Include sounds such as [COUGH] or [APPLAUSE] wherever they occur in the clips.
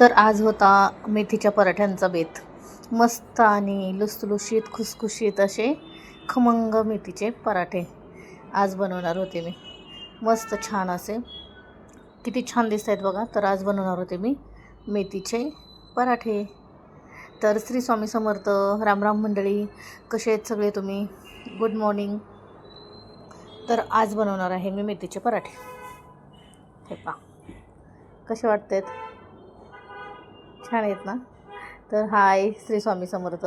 तर आज होता मेथीच्या पराठ्यांचा बेत. मस्त आणि लुसलुशीत खुसखुशीत असे खमंग मेथीचे पराठे आज बनवणार होते मी. मस्त छान असे. किती छान दिसत आहेत बघा तर आज बनवणार होते मी मेथीचे पराठे. तर श्री स्वामी समर्थ रामराम मंडळी कसे आहेत सगळे तुम्ही? गुड मॉर्निंग तर आज बनवणार आहे मी मेथीचे पराठे. हे पा कसे वाटत आहेत छान आहेत ना? तर हाय श्री स्वामी समर्थ.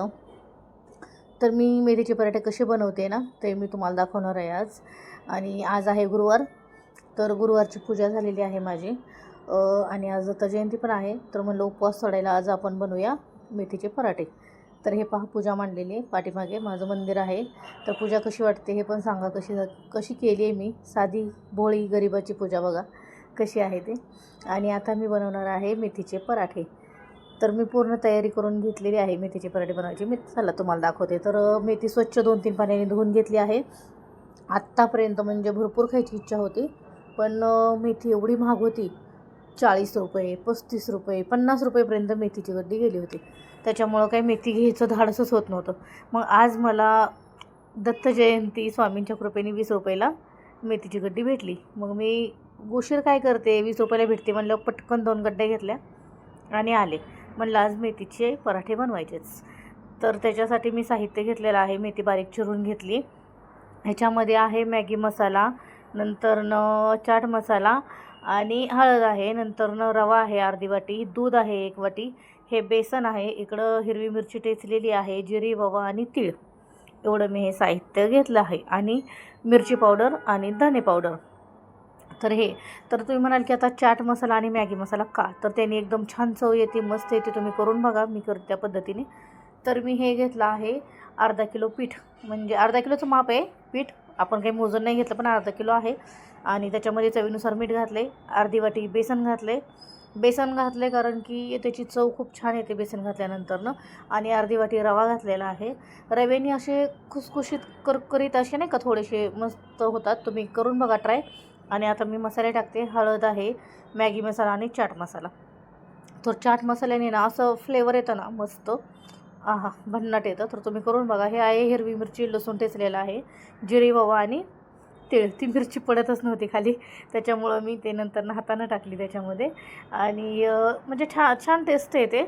तर मी मेथीचे पराठे कसे बनवते ना ते मी तुम्हाला दाखवणार आहे आज. आणि आज आहे गुरुवार तर गुरुवारची पूजा झालेली आहे माझी. आणि आज दत्त जयंती पण आहे तर म्हणलं उपवास सोडायला आज आपण बनवूया मेथीचे पराठे. तर हे पहा पूजा मांडलेली आहे. पाठीमागे माझं मंदिर आहे. तर पूजा कशी वाटते हे पण सांगा. कशी कशी केली आहे मी? साधी भोळी गरिबाची पूजा बघा कशी आहे ते. आणि आता मी बनवणार आहे मेथीचे पराठे. तर मी पूर्ण तयारी करून घेतलेली आहे मेथीचे पराठे बनवायची. मी चला तुम्हाला दाखवते. तर मेथी स्वच्छ दोन तीन पाण्याने धुवून घेतली आहे. आत्तापर्यंत म्हणजे भरपूर खायची इच्छा होती पण मेथी एवढी महाग होती. चाळीस रुपये पस्तीस रुपये पन्नास रुपयेपर्यंत मेथीची गड्डी गेली होती. त्याच्यामुळं काही मेथी घ्यायचं धाडसच होत नव्हतं. मग आज मला दत्त जयंती स्वामींच्या कृपेने वीस रुपयाला मेथीची गड्डी भेटली. मग मी उशीर काय करते? वीस रुपयाला भेटते म्हणलं पटकन दोन गड्ड्या घेतल्या आणि आले. म्हणलं आज मेथीचे पराठे बनवायचेच. तर त्याच्यासाठी मी साहित्य घेतलेलं आहे मेथी बारीक चिरून घेतली. ह्याच्यामध्ये आहे मॅगी मसाला नंतरनं चाट मसाला आणि हळद आहे नंतरनं रवा आहे अर्धी वाटी दूध आहे एक वाटी हे बेसन आहे इकडं हिरवी मिरची टेचलेली आहे जिरी ववा आणि तीळ. एवढं मी हे साहित्य घेतलं आहे आणि मिरची पावडर आणि धने पावडर. तर हे. तर तुम्ही म्हणाल की आता चाट मसाला आणि मॅगी मसाला का? तर त्याने एकदम छान चव येते मस्त येते. तुम्ही करून बघा मी करते त्या पद्धतीने. तर मी हे घेतलं आहे अर्धा किलो पीठ. म्हणजे अर्धा किलोचं माप आहे पीठ. आपण काही मोजून नाही घेतलं पण अर्धा किलो आहे. आणि त्याच्यामध्ये चवीनुसार मीठ घातले अर्धी वाटी बेसन घातले बेसन घातले कारण की त्याची चव खूप छान येते बेसन घातल्यानंतरनं. आणि अर्धी वाटी रवा घातलेला आहे. रव्याने असे खुसखुशीत करकरीत असे नाही का थोडेसे मस्त होतात. तुम्ही करून बघा ट्राय. आणि आता मी मसाले टाकते. हळद आहे मॅगी मसाला आणि चाट मसाला. तर चाट मसाल्याने ना असं फ्लेवर येतं ना मस्त. हा भन्नाट येतं. तर तुम्ही करून बघा. हे आहे हिरवी मिरची लसूण ठेचलेलं आहे जिरे ववा आणि तिळ. ती मिरची पडतच नव्हती खाली. त्याच्यामुळं मी ते नंतर हातानं टाकली त्याच्यामध्ये. आणि म्हणजे छान छान टेस्ट येते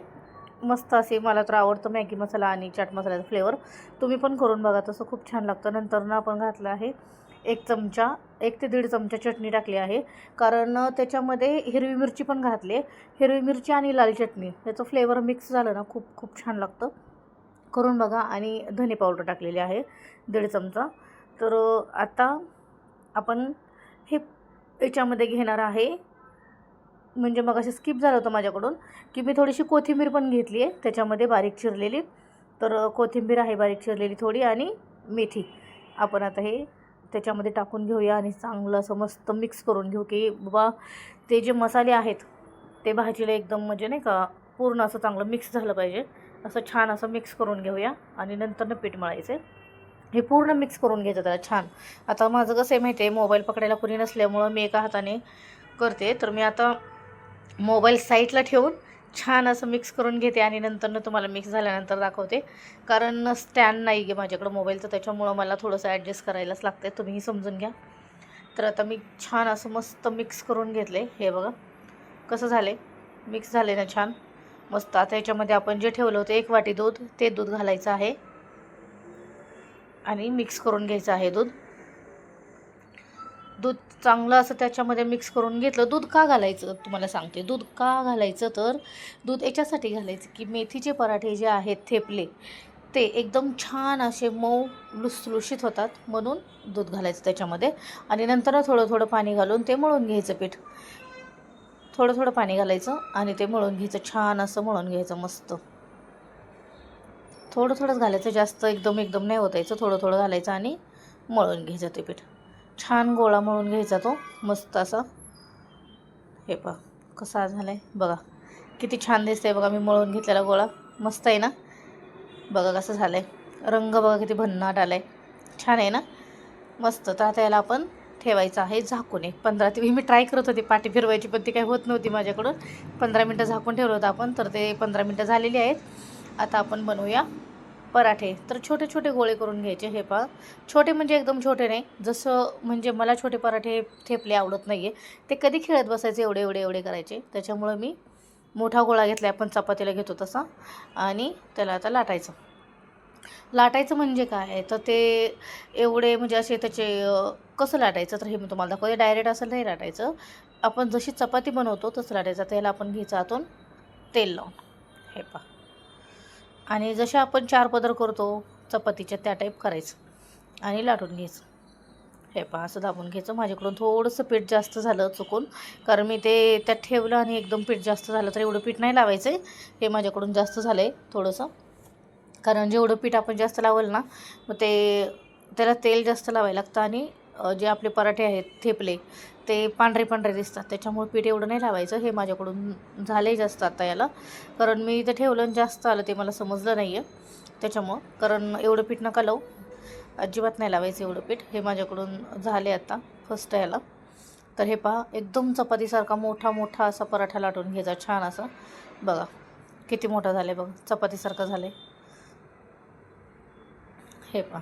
मस्त असे मला तर आवडतं मॅगी मसाला आणि चाट मसाल्याचा फ्लेवर तुम्ही पण करून बघा तसं खूप छान लागतं. नंतर ना आपण घातलं आहे एक चमचा एक ते दीड चमचा चटणी टाकली आहे. कारण त्याच्यामध्ये हिरवी मिरची पण घातली हिरवी मिरची आणि लाल चटणी याचं फ्लेवर मिक्स झालं ना खूप खूप छान लागतं. करून बघा आणि धने पावडर टाकलेली आहे दीड चमचा. तर आता आपण हे याच्यामध्ये घेणार आहे म्हणजे मग असे स्किप झालं होतं माझ्याकडून की मी थोडीशी कोथिंबीर पण घेतली आहे त्याच्यामध्ये बारीक चिरलेली. तर कोथिंबीर आहे बारीक चिरलेली थोडी आणि मेथी. आपण आता हे त्याच्यामध्ये टाकून घेऊया आणि चांगलं असं मस्त मिक्स करून घेऊ की बाबा ते जे मसाले आहेत ते भाजीला एकदम म्हणजे नाही का पूर्ण असं चांगलं मिक्स झालं पाहिजे. असं छान असं मिक्स करून घेऊया आणि नंतरनं पीठ मळायचं हे पूर्ण मिक्स करून घ्यायचं त्याला छान. आता माझं कसं आहे माहिती आहे मोबाईल पकडायला कुणी नसल्यामुळं मी एका हाताने करते. तर मी आता मोबाईल साईटला ठेवून छान असं मिक्स करून घेते आणि नंतरनं तुम्हाला मिक्स झाल्यानंतर दाखवते. कारण स्टँड नाही आहे माझ्याकडं मोबाईलचं त्याच्यामुळं मला थोडंसं ॲडजस्ट करायलाच लागतं तुम्हीही समजून घ्या. तर आता मी छान असं मस्त मिक्स करून घेतले हे बघा. कसं झाले मिक्स झाले ना छान. मस्त. आता याच्यामध्ये आपण जे ठेवलं होतं एक वाटी दूध ते दूध घालायचं आहे. आणि मिक्स करून घ्यायचं आहे दूध. दूध चांगलं असं त्याच्यामध्ये मिक्स करून घेतलं. दूध का घालायचं? तुम्हाला सांगते. दूध का घालायचं? तर दूध याच्यासाठी घालायचं की मेथीचे पराठे जे आहेत थेपले ते एकदम छान असे मऊ लुसलुशीत होतात. म्हणून दूध घालायचं त्याच्यामध्ये. आणि नंतर थोडं थोडं पाणी घालून ते मळून घ्यायचं पीठ. थोडं थोडं पाणी घालायचं आणि ते मळून घ्यायचं. छान असं मळून घ्यायचं मस्त. थोडं थोडंच घालायचं. जास्त एकदम एकदम नाही होतायचं थोडं थोडं घालायचं आणि मळून घ्यायचं ते पीठ. छान गोळा मळून घ्यायचा तो मस्त असा. हे बघा कसा झाला आहे बघा किती छान दिसतंय बघा मी मळून घेतलेला गोळा. मस्त आहे ना? बघा कसं झालं आहे रंग बघा किती भन्नाट आला आहे छान आहे ना? मस्त. तर आता याला आपण ठेवायचं आहे झाकून एक. पंधरा ते मी ट्राय करत होते पाठी फिरवायची पण ती काही होत नव्हती माझ्याकडून. पंधरा मिनटं झाकून ठेवलं होतं आपण तर ते पंधरा मिनटं झालेली आहेत. आता आपण बनवूया पराठे. तर छोटे छोटे गोळे करून घ्यायचे हे पहा. छोटे म्हणजे एकदम छोटे नाही. जसं म्हणजे मला छोटे पराठे थेपले आवडत नाही आहे ते कधी खेळत बसायचे एवढे एवढे एवढे करायचे. त्याच्यामुळं मी मोठा गोळा घेतला आपण चपातीला घेतो तसा. आणि त्याला आता लाटायचं. लाटायचं म्हणजे काय? तर ते एवढे म्हणजे असे त्याचे कसं लाटायचं? तर हे मी तुम्हाला दाखवते. डायरेक्ट असं नाही लाटायचं. आपण जशी चपाती बनवतो तसं लाटायचं. त्याला आपण घ्यायचं आतून तेल लावून. हे पहा. आणि जसे आपण चार पदर करतो चपातीच्या त्या टाईप करायचं आणि लाटून घ्यायचं. हे पहा असं दाबून घ्यायचं. माझ्याकडून थोडंसं पीठ जास्त झालं चुकून कारण मी ते त्यात ठेवलं आणि एकदम पीठ जास्त झालं तर एवढं पीठ नाही लावायचं आहे. हे माझ्याकडून जास्त झालं आहे थोडंसं. कारण जेवढं पीठ आपण जास्त लावलं ना मग ते त्याला तेल जास्त लावायला लागतं आणि जे आपले पराठे आहेत थेपले ते पांढरे पांढरे दिसतात. त्याच्यामुळे पीठ एवढं नाही लावायचं. हे माझ्याकडून झाले जास्त आता याला. कारण मी इथं ठेवलं आणि जास्त आलं ते मला समजलं नाही आहे त्याच्यामुळं कारण एवढं पीठ नका लावू. अजिबात नाही लावायचं एवढं पीठ. हे माझ्याकडून झाले आता फर्स्ट याला. तर हे पहा एकदम चपातीसारखा मोठा मोठा असा पराठा लाटून घ्यायचा. छान असा. बघा किती मोठा झाला आहे बघा. चपातीसारखा झालं आहे हे पहा.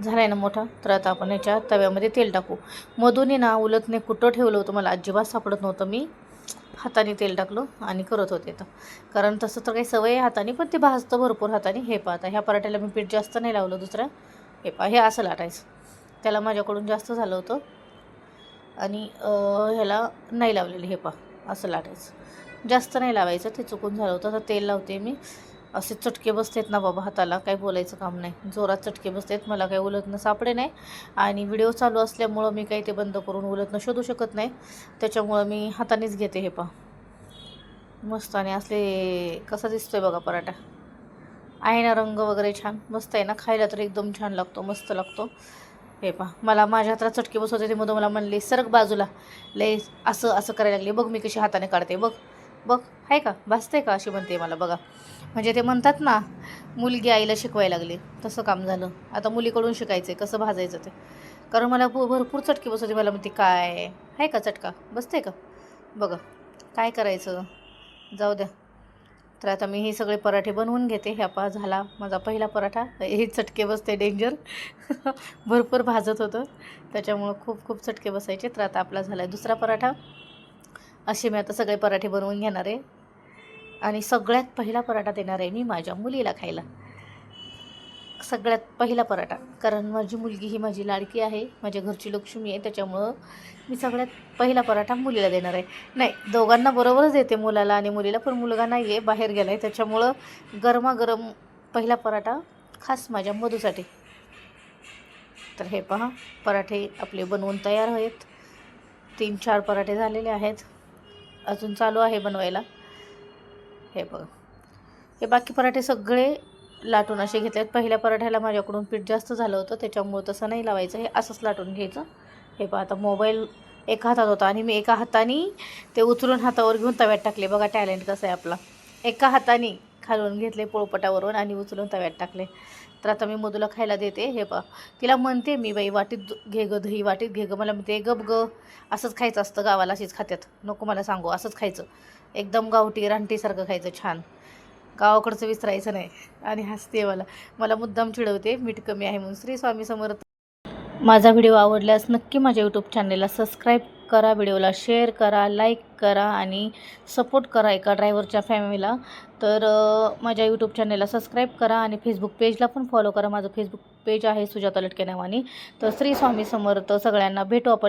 झालं आहे ना मोठा? तर आता आपण याच्या तव्यामध्ये तेल टाकू. मधून ना उलटने कुठं ठेवलं होतं मला अजिबात सापडत नव्हतं. मी हाताने तेल टाकलो आणि करत होते तर कारण तसं तर काही सवय आहे हाताने पण ते भाजतं भरपूर हाताने. हे पाहता ह्या पराठ्याला मी पीठ जास्त नाही लावलं दुसऱ्या हे पहा हे असं लाटायचं. त्याला माझ्याकडून जास्त झालं होतं. आणि ह्याला नाही लावलेलं हे पहा असं लाटायचं. जास्त नाही लावायचं ते चुकून झालं होतं. तर तेल लावते मी. असे चटके बसतेत ना बाबा हाताला काही बोलायचं काम नाही. जोरात चटके बसतेत मला काही उलटणं सापडे नाही. आणि व्हिडिओ चालू असल्यामुळं मी काही ते बंद करून उलटणं शोधू शकत नाही. त्याच्यामुळं मी हातानेच घेते हे पहा. मस्त आणि असले कसा दिसतोय बघा पराठा. आहे ना रंग वगैरे छान. मस्त आहे ना खायला तर एकदम छान लागतो मस्त लागतो. हे पहा मला माझ्या हाताला चटके बसवते ते मधून मला म्हणले सरक बाजूला. लय असं असं करायला लागले. बघ मी कशी हाताने काढते बघ. बघ आहे का? भासते का अशी म्हणते मला बघा. म्हणजे ते म्हणतात ना मुलगी आईला शिकवायला लागली. तसं काम झालं. आता मुलीकडून शिकायचं आहे कसं भाजायचं ते? कारण मला भरपूर चटके बसवते. मला म्हणते काय? आहे का चटका? बसते का? बघा काय करायचं? जाऊ द्या. तर आता मी हे सगळे पराठे बनवून घेते. ह्या पा झाला माझा पहिला पराठा. हे चटके बसते डेंजर. [LAUGHS] भरपूर भाजत होतं. त्याच्यामुळं खूप खूप चटके बसायचे. तर आता आपला झाला आहे दुसरा पराठा. असे मी आता सगळे पराठे बनवून घेणार आहे. आणि सगळ्यात पहिला पराठा देणार आहे मी माझ्या मुलीला खायला. सगळ्यात पहिला पराठा. कारण माझी मुलगी ही माझी लाडकी आहे. माझ्या घरची लक्ष्मी आहे. त्याच्यामुळं मी सगळ्यात पहिला पराठा मुलीला देणार आहे. नाही दोघांना बरोबरच देते मुलाला आणि मुलीला पण मुलगा नाही आहे बाहेर गेला आहे त्याच्यामुळं गरमागरम पहिला पराठा खास माझ्या मधूसाठी. तर हे पहा पराठे आपले बनवून तयार आहेत. तीन चार पराठे झालेले आहेत. अजून चालू आहे बनवायला. हे बघ. हे बाकी पराठे सगळे लाटून असे घेतले आहेत पहिल्या पराठ्याला माझ्याकडून पीठ जास्त झालं होतं त्याच्यामुळं तसं नाही लावायचं. हे असंच लाटून घ्यायचं. हे पहा आता मोबाईल एका हातात होता आणि मी एका हाताने ते उचलून हातावर घेऊन तव्यात टाकले. बघा टॅलेंट कसं आहे आपला. एका हाताने खालून घेतले पोळपटावरून आणि उचलून तव्यात टाकले. तर आता मी मधूला खायला देते हे प तिला म्हणते मी बाई वाटीत घे ग दही वाटीत घे ग. मला म्हणते गप ग असंच खायचं असतं गावाला अशीच खात्यात. नको मला सांगू असंच खायचं. एकदम गावठी रानटीसारखं खायचं छान. गावाकडचं विसरायचं नाही. आणि हसते मला. मला मुद्दाम चिडवते मीठ कमी आहे म्हणून श्री स्वामी समर्थ. माझा व्हिडिओ आवडल्यास नक्की माझ्या यूट्यूब चॅनलला सबस्क्राईब करा व्हिडिओला शेअर करा लाईक करा आणि सपोर्ट करा एका ड्रायव्हरच्या फॅमिलीला. तर माझ्या यूट्यूब चॅनलला सबस्क्राईब करा आणि फेसबुक पेजला पण फॉलो करा. माझं फेसबुक पेज आहे सुजाता लटके नावाने. तर श्री स्वामी समर्थ सगळ्यांना भेटू आपण